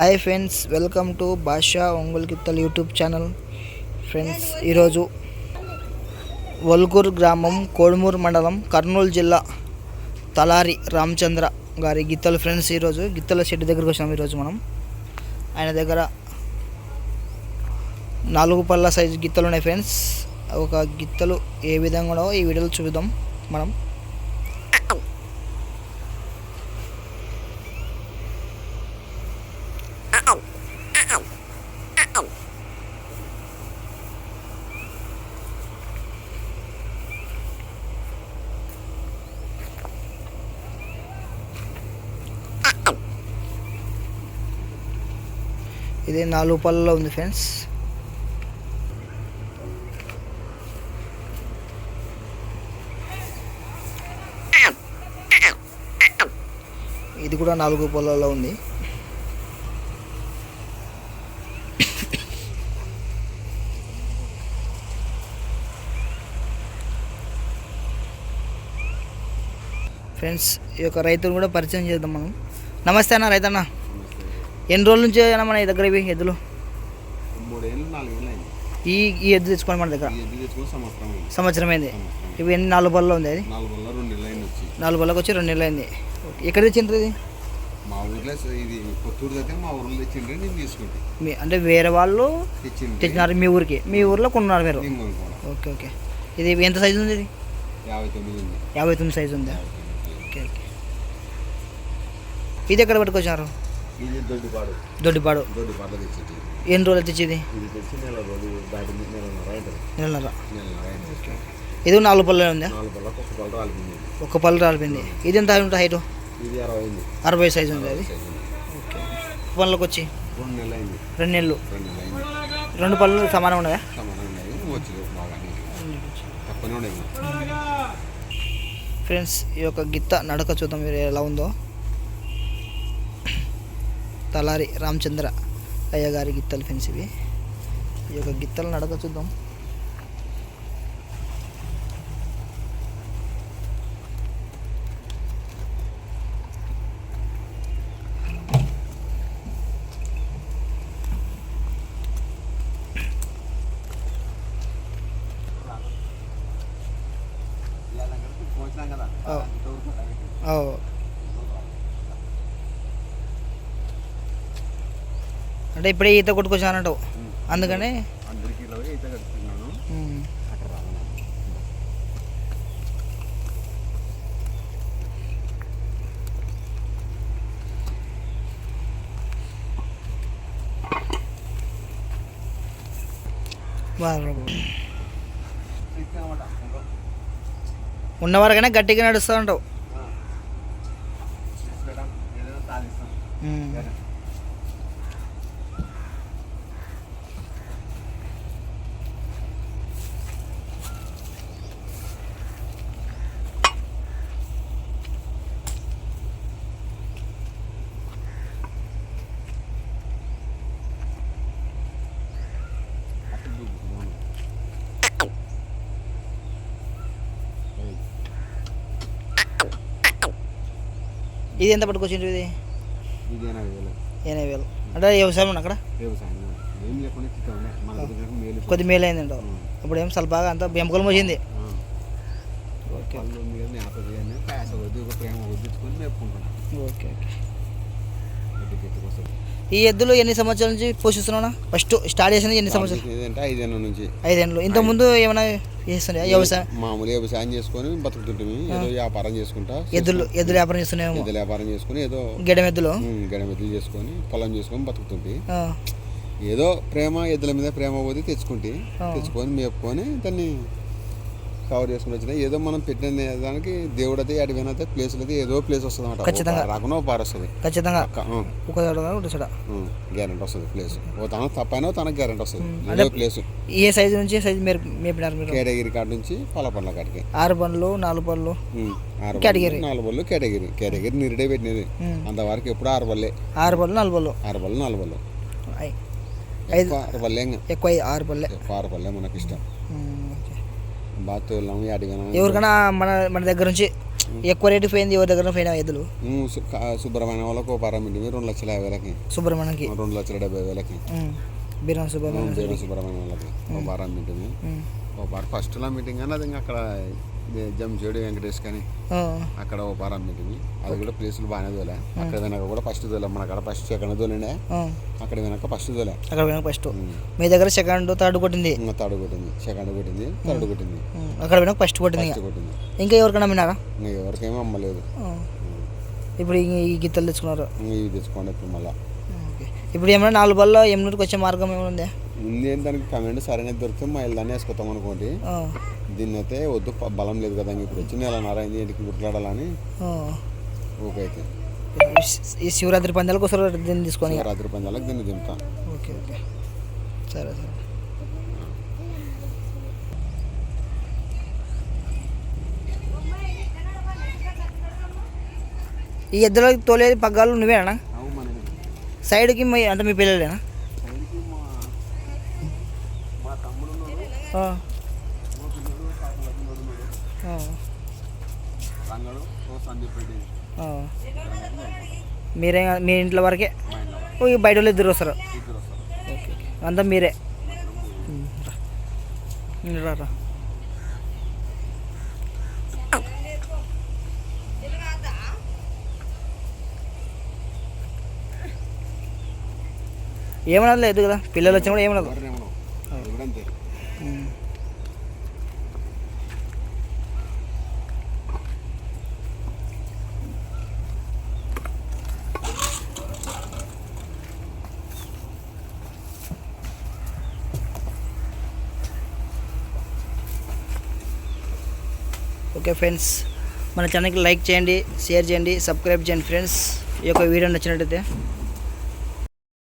Hi friends welcome to Bhasha Ongole కిత్తల్ YouTube channel. Friends ఈరోజు వల్గూర్ గ్రామం కోడుమూరు మండలం కర్నూలు జిల్లా తలారి రామచంద్ర గారి గిత్తలు ఫ్రెండ్స్ ఈరోజు గిత్తల షెడ్ దగ్గరకు వచ్చినాం ఈరోజు మనం. ఆయన దగ్గర నాలుగు పళ్ళ సైజు గిత్తలు ఉన్నాయి ఫ్రెండ్స్. ఒక గిత్తలు ఏ విధంగా ఈ వీడియోలో చూద్దాం మనం. ఇది నాలుగు పళ్ళలో ఉంది ఫ్రెండ్స్. ఇది కూడా నాలుగు పళ్ళలో ఉంది. ఫ్రెండ్స్ ఈ యొక్క రైతును కూడా పరిచయం చేద్దాం మనం. నమస్తే అన్న రైతన్న. ఎన్ని రోజుల నుంచి అయినా మన దగ్గర ఇవి ఎద్దులు? ఈ ఈ ఎద్దు తెచ్చుకోండి మన దగ్గర? సంవత్సరం అయింది. ఇవి ఎన్ని నాలుగు బల్లో ఉంది అది నాలుగు వచ్చి. బల్లకు వచ్చి రెండు నెలలు అయింది. ఎక్కడ తెచ్చిండ్రు ఇది? మా ఊర్లో స- ఇది కొత్తూరు దగ్గర మా ఊర్లో తెచ్చిండ్రి నేను తీసుకుంటే. మీ అంటే వేరే వాళ్ళు తెచ్చినారు మీ ఊరికి? మీ ఊర్లో కొన్నారు మీరు? Okay okay. ఇది ఎంత సైజు ఉంది ఇది? యాభై తొమ్మిది సైజు ఉంది. Okay okay. ఇది ఎక్కడ పట్టుకొచ్చారు ఇది దొడ్డిపాడు. దొడ్డిపాడు. దొడ్డిపాడులో తెచ్చేది. ఎన్ని రోజులు తెచ్చేది? ఇది తెచ్చి నెల రోజులు దాటి మీద నెలన్నర అయింది. నెలన్నర. నెలన్నర అయింది. ఇది నాలుగు పళ్ళే ఉందా? నాలుగు పళ్ళకు ఒక పళ్ళు రాలిపోయింది ఒక పళ్ళు రాలిపోయింది. ఇది ఎంత ఉంటుంది హైట్? ఇది అరవై సైజు ఉంది అది. ఓకే. పళ్ళకి వచ్చి? రెండు నెలలు అయింది. రెండు నెలలు. పళ్ళు సమానం ఉన్నాయా సమానం ఉన్నాయి వచ్చి బాగానే తక్కువనే ఉన్నాయి. ఫ్రెండ్స్ ఈ యొక్క గిత్త నడక చూద్దాం మీరు ఎలా ఉందో. తలారి రామచంద్ర అయ్య గారి గిత్తలు ఫ్రెండ్స్ ఇవి ఈ యొక్క గిత్తల నడక చూద్దాం ఆ. ఓ. అంటే ఇప్పుడే ఈత కొట్టుకొచ్చానంటావు అందుకనే అందరికీ ఇలా ఈత కడుతున్నాను. అక్కడ ఉన్నవరకనే గట్టిగా నడుస్తూ ఉంటావు ఇది ఎంత పట్టుకొచ్చింది ఇది? ఎనభై వేలు. అంటే వ్యవసాయం అక్కడ? కొద్ది మేలు అయిందంట. ఇప్పుడు ఏం చాలా బాగా అంత బెంపకలం వచ్చింది ఓకే. ఓకే ఈ ఎద్దులు ఎన్ని సంవత్సరాల నుంచి పోషిస్తున్నా ఫస్ట్ స్టార్ట్ చేసింది ఎన్ని సంవత్సరాలు? ఐదేళ్ళ నుంచి. ఐదేళ్ళు. ఇంతకుముందు ఏమైనా చేస్తుండే. వ్యవసాయం మామూలు వ్యవసాయం చేసుకొని బతుకుతుంటుంది ఏదో వ్యాపారం చేసుకుంటా. ఎద్దులు ఎద్దులు వ్యాపారం చేస్తున్నాయేమో. ఎద్దుల వ్యాపారం చేసుకొని ఏదో గెడం ఎద్దులు. గడమెద్దులు చేసుకొని పొలం చేసుకొని బతుకుతుంది ఏదో ప్రేమ ఎద్దుల మీద ప్రేమ పోతే తెచ్చుకుంటే. తెచ్చుకొని మేపుకొని దాన్ని కవర్ చేసుకుని వచ్చిన ఏదో మనం పెట్టిన దానికి దేవుడు అయితే అడిగిన అయితే ప్లేస్లో అయితే ఏదో ప్లేస్ వస్తుంది అనమాట ఖచ్చితంగా. రాకుండా పార వస్తుంది. ఖచ్చితంగా. ఒక గ్యారెంటీ వస్తుంది? ప్లేస్ ఓ తన తప్పైనా తనకు గ్యారెంటీ వస్తుంది. అంటే- ప్లేస్ ఏ సైజు నుంచి ఏ సైజు మీరు మేపినారు మీరు? కేటగిరీ కాడ నుంచి పలపండ్ల కాడికి. ఆరు పనులు నాలుగు పనులు కేటగిరీ. నాలుగు బళ్ళు కేటగిరీ. కేటగిరీ నిరుడే పెట్టినది. అంతవరకు ఎప్పుడు ఆరు బల్లే ఆరు పనులు నాలుగు పనులు ఆరు బళ్ళు నాలుగు బళ్ళు ఐ- ఐదు. ఎక్కువ ఆరు ఇంకా. ఎక్కువ ఆరు ఎక్కువ ఆరు బల్లే మనకి ఇష్టం ఎవరికైనా మన మన దగ్గర నుంచి ఎక్కువ రేటు పోయింది ఎవరి దగ్గర పోయినా ఎద్దులు. సుబ్రహ్మణ్యం వాళ్ళకి ఒక పారం ఇంటివి రెండు లక్షల యాభై వేలకి. సుబ్రహ్మణ్యంకి? రెండు లక్షల డెబ్బై వేలకి. బీరం సుబ్రహ్మణ్యం బేరు సుబ్రహ్మణ్యం వాళ్ళకి. ఒక పారం ఇంటివి ఉమ్. ఒక పార ఫస్ట్లో మీటింగ్ అని అది అక్కడ జంషేడు వెంకటేష్ కానీ. అక్కడ ఒక పారం మీటింగ్ అది కూడా ప్లేసులు బాగానే తోలే. అక్కడ వెనక కూడా ఫస్ట్ తోలే. మన అక్కడ ఫస్ట్ సెకండ్ తోలేండే ఆ. అక్కడ వెనక ఫస్ట్ తోలే. అక్కడ పోయినా ఫస్ట్. మీ దగ్గర సెకండ్ థర్డ్ కొట్టింది? థర్డ్ కొట్టింది. సెకండ్ కొట్టింది. థర్డ్ కొట్టింది. అక్కడ పోయినా ఫస్ట్ కొట్టింది కొట్టింది. ఇంకా? ఎవరికైనా అమ్మినారా ఇంకా ఎవరికేమీ అమ్మలేదు. ఇప్పుడు ఈ గిత్తలు తెచ్చుకున్నారు. ఇవి తెచ్చుకోండి ఇప్పుడు మళ్ళీ. ఇప్పుడు ఏమైనా నాలుగు బల్లో ఎమ్నూరుకి వచ్చే మార్గం ఏమైనా ఉందా? ఏం దానికి కమెంట్ సరైన దొరికితే మా దాన్ని వేసుకొస్తాం అనుకోండి. దీన్ని అయితే వద్దు బలం లేదు కదా ఇప్పుడు వచ్చి నెల నారాయణ ఇంటికి గుర్తులాడాలని ఆ. ఓకే అయితే ఈ శివరాత్రి పందాలకు వస్తారు దీన్ని తీసుకొని రాత్రి పందాలకు దీన్ని దింపుతా. Okay okay. సరే సరే. ఈ ఎద్దులో తోలేది పగ్గాలు నువ్వేనా? సైడ్కి మీ అంటే మీ పిల్లలేనా? మీరే మీ ఇంట్లో వరకే? బయట వాళ్ళు ఇద్దరు వస్తారు. అంతా మీరే. రా. ఉమ్, రా రా. ఏమనదు లేదు కదా పిల్లలు వచ్చినా కూడా ఏమనదు ఓకే ఫ్రెండ్స్ మన ఛానల్కి లైక్ చేయండి షేర్ చేయండి సబ్స్క్రైబ్ చేయండి ఫ్రెండ్స్. ఈ యొక్క వీడియో నచ్చినట్టయితే